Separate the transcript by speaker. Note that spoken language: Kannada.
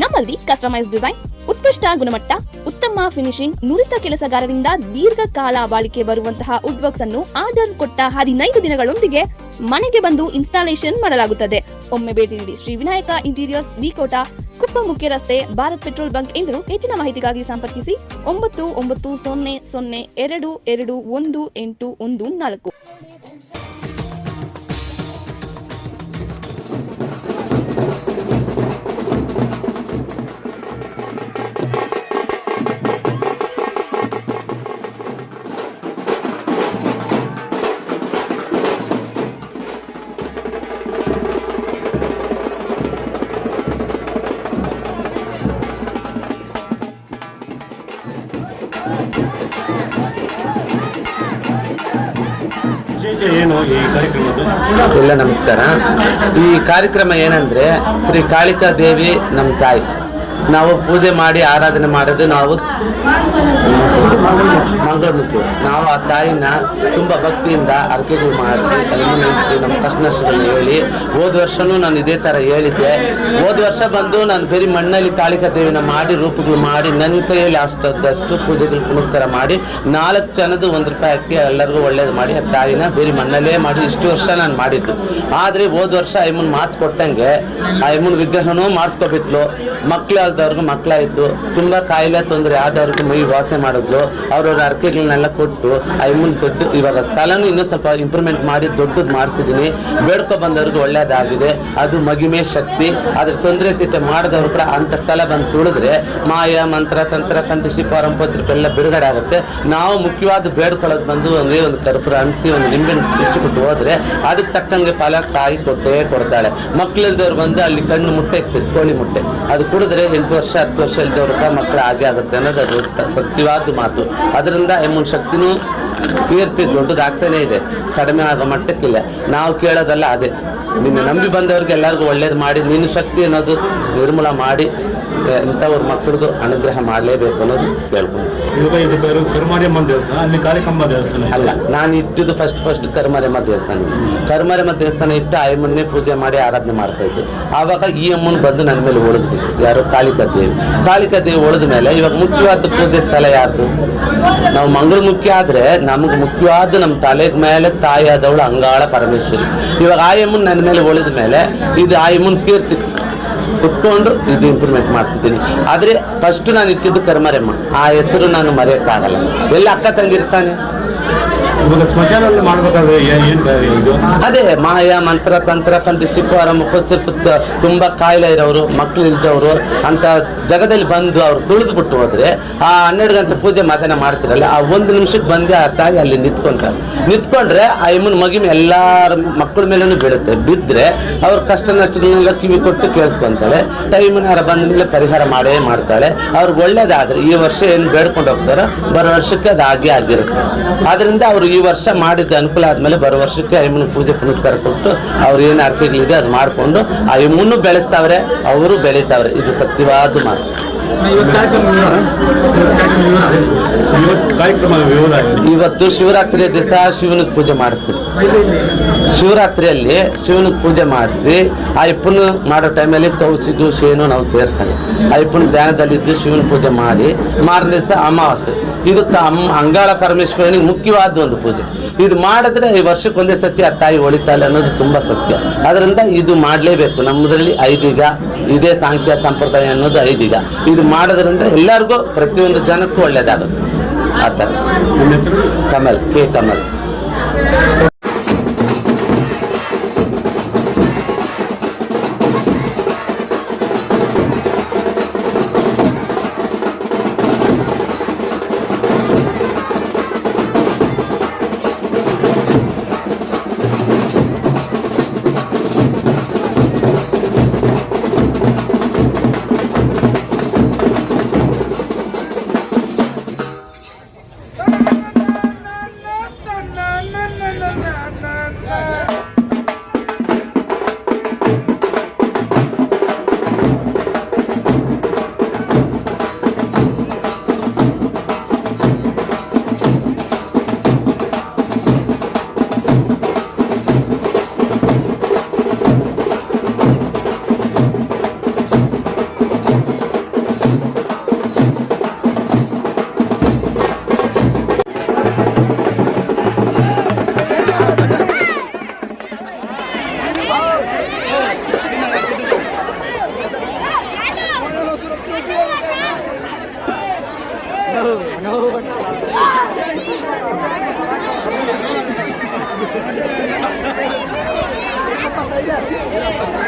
Speaker 1: ನಮ್ಮಲ್ಲಿ ಕಸ್ಟಮೈಸ್ ಡಿಸೈನ್ ಉತ್ಕೃಷ್ಟ ಗುಣಮಟ್ಟ, ಉತ್ತಮ ಫಿನಿಶಿಂಗ್ ನುರಿತ ಕೆಲಸಗಾರರಿಂದ ದೀರ್ಘಕಾಲ ಬಾಳಿಕೆ ಬರುವಂತಹ ವುಡ್ ವರ್ಕ್ಸ್ ಅನ್ನು ಆರ್ಡರ್ ಕೊಟ್ಟ ಹದಿನೈದು ದಿನಗಳೊಂದಿಗೆ ಮನೆಗೆ ಬಂದು ಇನ್ಸ್ಟಾಲೇಷನ್ ಮಾಡಲಾಗುತ್ತದೆ. ಒಮ್ಮೆ ಭೇಟಿ ನೀಡಿ ಶ್ರೀ ವಿನಾಯಕ ಇಂಟೀರಿಯರ್ಸ್ ವಿಕೋಟ ಕುಪ್ಪ ಮುಖ್ಯ ರಸ್ತೆ, ಭಾರತ್ ಪೆಟ್ರೋಲ್ ಬಂಕ್ ಎಂದು ಹೆಚ್ಚಿನ ಮಾಹಿತಿಗಾಗಿ ಸಂಪರ್ಕಿಸಿ ಒಂಬತ್ತು ಒಂಬತ್ತು ಸೊನ್ನೆ ಸೊನ್ನೆ ಎರಡು ಎರಡು ಒಂದು ಎಂಟು ಒಂದು ನಾಲ್ಕು.
Speaker 2: ಎಲ್ಲ ನಮಸ್ಕಾರ. ಈ ಕಾರ್ಯಕ್ರಮ ಏನಂದ್ರೆ ಶ್ರೀ ಕಾಳಿಕಾ ದೇವಿ ನಮ್ಮ ತಾಯಿ. ನಾವು ಪೂಜೆ ಮಾಡಿ ಆರಾಧನೆ ಮಾಡೋದು ನಾವು ಮಂಗಳಮುಖಿ. ನಾವು ಆ ತಾಯಿನ ತುಂಬ ಭಕ್ತಿಯಿಂದ ಅರ್ಕೆಗಳು ಮಾಡಿಸಿ ನಿಂತು ನಮ್ಮ ಕಷ್ಟ ಹೇಳಿ, ಹೋದ ವರ್ಷನೂ ನಾನು ಇದೇ ಥರ ಹೇಳಿದ್ದೆ. ಹೋದ ವರ್ಷ ಬಂದು ನಾನು ಬೇರೆ ಮಣ್ಣಲ್ಲಿ ಕಾಳಿಕಾ ದೇವಿನ ಮಾಡಿ, ರೂಪಗಳು ಮಾಡಿ, ನನ್ನ ಕೈಯಲ್ಲಿ ಅಷ್ಟದಷ್ಟು ಪೂಜೆಗಳು ಪುನಸ್ಕಾರ ಮಾಡಿ, ನಾಲ್ಕು ಜನದ ಒಂದು ರೂಪಾಯಿ ಹಾಕಿ ಎಲ್ಲರಿಗೂ ಒಳ್ಳೇದು ಮಾಡಿ, ಆ ತಾಯಿನ ಬೇರೆ ಮಣ್ಣಲ್ಲೇ ಮಾಡಿ, ಇಷ್ಟು ವರ್ಷ ನಾನು ಮಾಡಿದ್ದು. ಆದರೆ ಹೋದ ವರ್ಷ ಐಮನ್ ಮಾತು ಕೊಟ್ಟಂಗೆ ಐಮನ್ ವಿಗ್ರಹನೂ ಮಾಡಿಸ್ಕೊಬಿಟ್ಲು. ಮಕ್ಳು ಮಕ್ಕಳಾಯಿತು, ತುಂಬಾ ಕಾಯಿಲೆ ತೊಂದರೆ ಆದವ್ರಿಗೂ ಮೈ ವಾಸೆ ಮಾಡಿದ್ಲು, ಅವ್ರವ್ರ ಅರ್ಕೆಗಳನ್ನೆಲ್ಲ ಕೊಟ್ಟು ಐಮೂನ್ ಕೊಟ್ಟು ಇವಾಗ ಸ್ಥಳನೂ ಇನ್ನೂ ಸ್ವಲ್ಪ ಇಂಪ್ರೂವ್ಮೆಂಟ್ ಮಾಡಿ ದೊಡ್ಡದು ಮಾಡಿಸಿದ್ದೀನಿ ಬೇಡ್ಕೊ ಬಂದವ್ರಿಗೆ ಒಳ್ಳೆಯದಾಗಿದೆ ಅದು ಮಗಿಮೆ ಶಕ್ತಿ ಅದ್ರ ತೊಂದರೆ ತಿಟ್ಟೆ ಮಾಡಿದವ್ರು ಕೂಡ ಅಂಥ ಸ್ಥಳ ಬಂದು ತುಳಿದ್ರೆ ಮಾಯ, ಮಂತ್ರ, ತಂತ್ರ ಕಂಠಿಷ್ಟಿ ಪಾರಂಪತ್ರಿಕೆಲ್ಲ ಬಿಡುಗಡೆ ಆಗುತ್ತೆ. ನಾವು ಮುಖ್ಯವಾದ ಬೇಡ್ಕೊಳ್ಳೋದು ಬಂದು ಒಂದೇ ಒಂದು ಕರ್ಪೂರ ಅನಿಸಿ, ಒಂದು ನಿಂಬೆ ಚುಚ್ಚಿಬಿಟ್ಟು ಹೋದರೆ ಅದಕ್ಕೆ ತಕ್ಕಂಗೆ ಫಲ ತಾಯಿ ಕೊಟ್ಟೇ ಕೊಡ್ತಾಳೆ. ಮಕ್ಳಿಲ್ದವ್ರು ಬಂದು ಅಲ್ಲಿ ಕಣ್ಣು ಮುಟ್ಟೆ ಕೋಳಿ ಮುಟ್ಟೆ, ಅದು ಕುಡಿದ್ರೆ ಎಂಟು ವರ್ಷ, ಹತ್ತು ವರ್ಷ ಇಲ್ದವ್ರು ಕೂಡ ಮಕ್ಕಳು ಹಾಗೆ ಆಗುತ್ತೆ ಅನ್ನೋದು ಅದು ಸತ್ಯವಾದ ಮಾತು. ಅದರಿಂದ ಎಮ್ಮನ್ ಶಕ್ತಿನೂ ಕೀರ್ತಿ ದೊಡ್ಡದಾಗ್ತಾನೆ ಇದೆ. ಕಡಿಮೆ ಆಗೋ ಮಟ್ಟಕ್ಕಿಲ್ಲ. ನಾವು ಕೇಳೋದಲ್ಲ ಅದೇ. ನಿನ್ನ ನಂಬಿ ಬಂದವ್ರಿಗೆ ಎಲ್ಲರಿಗೂ ಒಳ್ಳೇದು ಮಾಡಿ ನಿನ್ನ ಶಕ್ತಿ ಅನ್ನೋದು ನಿರ್ಮೂಲ ಮಾಡಿ ಇಂಥವ್ರ ಮಕ್ಕಳಿಗೂ ಅನುಗ್ರಹ ಮಾಡಲೇಬೇಕು ಅನ್ನೋದು ಕೇಳ್ಕೊಂತೀನಿ
Speaker 3: ದೇವಸ್ಥಾನ ಅಲ್ಲಿ ಕಾಳಿಕಮ್ಮ ದೇವಸ್ಥಾನ
Speaker 2: ಅಲ್ಲ ನಾನು ಇಟ್ಟಿದ್ದು ಫಸ್ಟ್ ಫಸ್ಟ್ ಕರ್ಮರೆಮ್ಮ ದೇವಸ್ಥಾನ. ಕರ್ಮರೆಮ್ಮ ದೇವಸ್ಥಾನ ಇಟ್ಟು ಆಯಮ್ಮನ್ನೇ ಪೂಜೆ ಮಾಡಿ ಆರಾಧನೆ ಮಾಡ್ತಾ ಇದ್ದೆ. ಆವಾಗ ಈ ಅಮ್ಮನ್ ಬಂದು ನನ್ನ ಮೇಲೆ ಉಳಿದ್ವಿ ಯಾರು? ಕಾಳಿಕಾ ದೇವಿ ಕಾಳಿಕಾ ದೇವಿ ಉಳಿದ ಮೇಲೆ ಇವಾಗ ಮುಖ್ಯವಾದ ಪೂಜೆ ಸ್ಥಳ ಯಾರ್ದು? ನಾವು ಮಂಗಳ ಮುಖ್ಯ ಆದ್ರೆ ನಮ್ಗೆ ಮುಖ್ಯವಾದ ನಮ್ಮ ತಲೆ ಮೇಲೆ ತಾಯಿ ಆದವಳು ಅಂಗಾಳ ಪರಮೇಶ್ವರಿ. ಇವಾಗ ಆಯಮ್ಮನ್ನ ನನ್ನ ಮೇಲೆ ಒಳಿದ ಮೇಲೆ ಇದು ಆಯಮ್ಮನ್ ಕೀರ್ತಿ ಕುತ್ಕೊಂಡು ಇದು ಇಂಪ್ರೂವ್ಮೆಂಟ್ ಮಾಡಿಸಿದ್ದೀನಿ. ಆದ್ರೆ ಫಸ್ಟ್ ನಾನು ಇಟ್ಟಿದ್ದು ಕರ್ಮರೆಮ್ಮ ಆ ಹೆಸರು ನಾನು ಮರೆಯೋಕ್ಕಾಗಲ್ಲ. ಎಲ್ಲ ಅಕ್ಕ ತಂಗಿರ್ತಾನೆ
Speaker 3: ಇವಾಗ
Speaker 2: ಅದೇ, ಮಾಯ ಮಂತ್ರ, ತಂತ್ರ ಕಂಠಿಷ್ಟಿಪಾರ ಮುಪ್ಪತ್ತು, ಪುತ್ತ, ತುಂಬಾ ಕಾಯಿಲೆ ಇರೋರು ಮಕ್ಕಳು ಇಲ್ದವರು, ಅಂತ ಜಗದಲ್ಲಿ ಬಂದು ಅವ್ರು ತುಳಿದು ಬಿಟ್ಟು ಹೋದ್ರೆ ಆ ಹನ್ನೆರಡು ಗಂಟೆ ಪೂಜೆ ಮಾತನ್ನ ಮಾಡ್ತಿರಲ್ಲ, ಆ ಒಂದು ನಿಮಿಷಕ್ಕೆ ಬಂದೆ ಆ ತಾಯಿ ಅಲ್ಲಿ ನಿಂತ್ಕೊಂತಾರೆ. ನಿಂತ್ಕೊಂಡ್ರೆ ಆ ಇಮ್ಮನ ಮಗಿಮೆ ಎಲ್ಲಾರ ಮಕ್ಕಳ ಮೇಲೂ ಬೀಳುತ್ತೆ. ಬಿದ್ದರೆ ಅವ್ರ ಕಷ್ಟ ನಷ್ಟಗಳನ್ನೆಲ್ಲ ಕಿವಿ ಕೊಟ್ಟು ಕೇಳಿಸ್ಕೊಂತಾಳೆ. ಟೈಮಿನಾರ ಬಂದ ಮೇಲೆ ಪರಿಹಾರ ಮಾಡೇ ಮಾಡ್ತಾಳೆ. ಅವ್ರಿಗೆ ಒಳ್ಳೇದಾದ್ರೆ ಈ ವರ್ಷ ಏನು ಬೇಡ್ಕೊಂಡು ಹೋಗ್ತಾರೋ ಬರೋ ವರ್ಷಕ್ಕೆ ಅದು ಆಗಿ ಆಗಿರುತ್ತೆ. ಆದ್ರಿಂದ ಅವರು ಈ ವರ್ಷ ಮಾಡಿದ ಅನುಕೂಲ ಆದಮೇಲೆ ಬರೋ ವರ್ಷಕ್ಕೆ ಐಮನ್ ಪೂಜೆ ಪುನಸ್ಕಾರ ಕೊಟ್ಟು ಅವ್ರು ಏನು ಅರ್ಕೆಗಳಿದೆ ಅದು ಮಾಡಿಕೊಂಡು ಆ ಇಮ್ಮನ್ನು ಬೆಳೆಸ್ತಾವ್ರೆ, ಅವರು ಬೆಳೀತಾವ್ರೆ. ಇದು ಸತ್ಯವಾದ ಮಾತು.
Speaker 3: ಇವತ್ತು
Speaker 2: ಶಿವರಾತ್ರಿಯ ದಿವಸ ಶಿವನ ಪೂಜೆ ಮಾಡಿಸ್ತೀವಿ ಶಿವರಾತ್ರಿಯಲ್ಲಿ ಶಿವನ ಪೂಜೆ ಮಾಡಿಸಿ, ಆ ಇಪ್ಪನ ಮಾಡೋ ಟೈಮಲ್ಲಿ ಕೌಶಿಗೂ ಶೇನು ನಾವು ಸೇರ್ಸಂಗೆ ಆ ಇಪ್ಪನ ಧ್ಯಾನದಲ್ಲಿದ್ದು ಶಿವನ ಪೂಜೆ ಮಾಡಿ, ಮಾರನೇ ದಿವಸ ಅಮಾವಾಸ್ಯೆ. ಇದು ಅಮ್ಮ ಅಂಗಾಳ ಪರಮೇಶ್ವರನಿಗೆ ಮುಖ್ಯವಾದ ಒಂದು ಪೂಜೆ. ಇದು ಮಾಡಿದ್ರೆ ಈ ವರ್ಷಕ್ಕೆ ಒಂದೇ ಸತ್ಯ, ಆ ತಾಯಿ ಹೊಳಿತಾಳೆ ಅನ್ನೋದು ತುಂಬ ಸತ್ಯ. ಅದರಿಂದ ಇದು ಮಾಡಲೇಬೇಕು. ನಮ್ಮದ್ರಲ್ಲಿ ಐದೀಗ, ಇದೇ ಸಾಂಖ್ಯ ಸಂಪ್ರದಾಯ ಅನ್ನೋದು ಐದೀಗ. ಇದು ಮಾಡೋದ್ರಿಂದ ಎಲ್ಲರಿಗೂ ಪ್ರತಿಯೊಂದು ಜನಕ್ಕೂ ಒಳ್ಳೇದಾಗುತ್ತೆ. ಆ ಥರ. ಕಮಲ್ ಕೆ ಕಮಲ್. Beyler.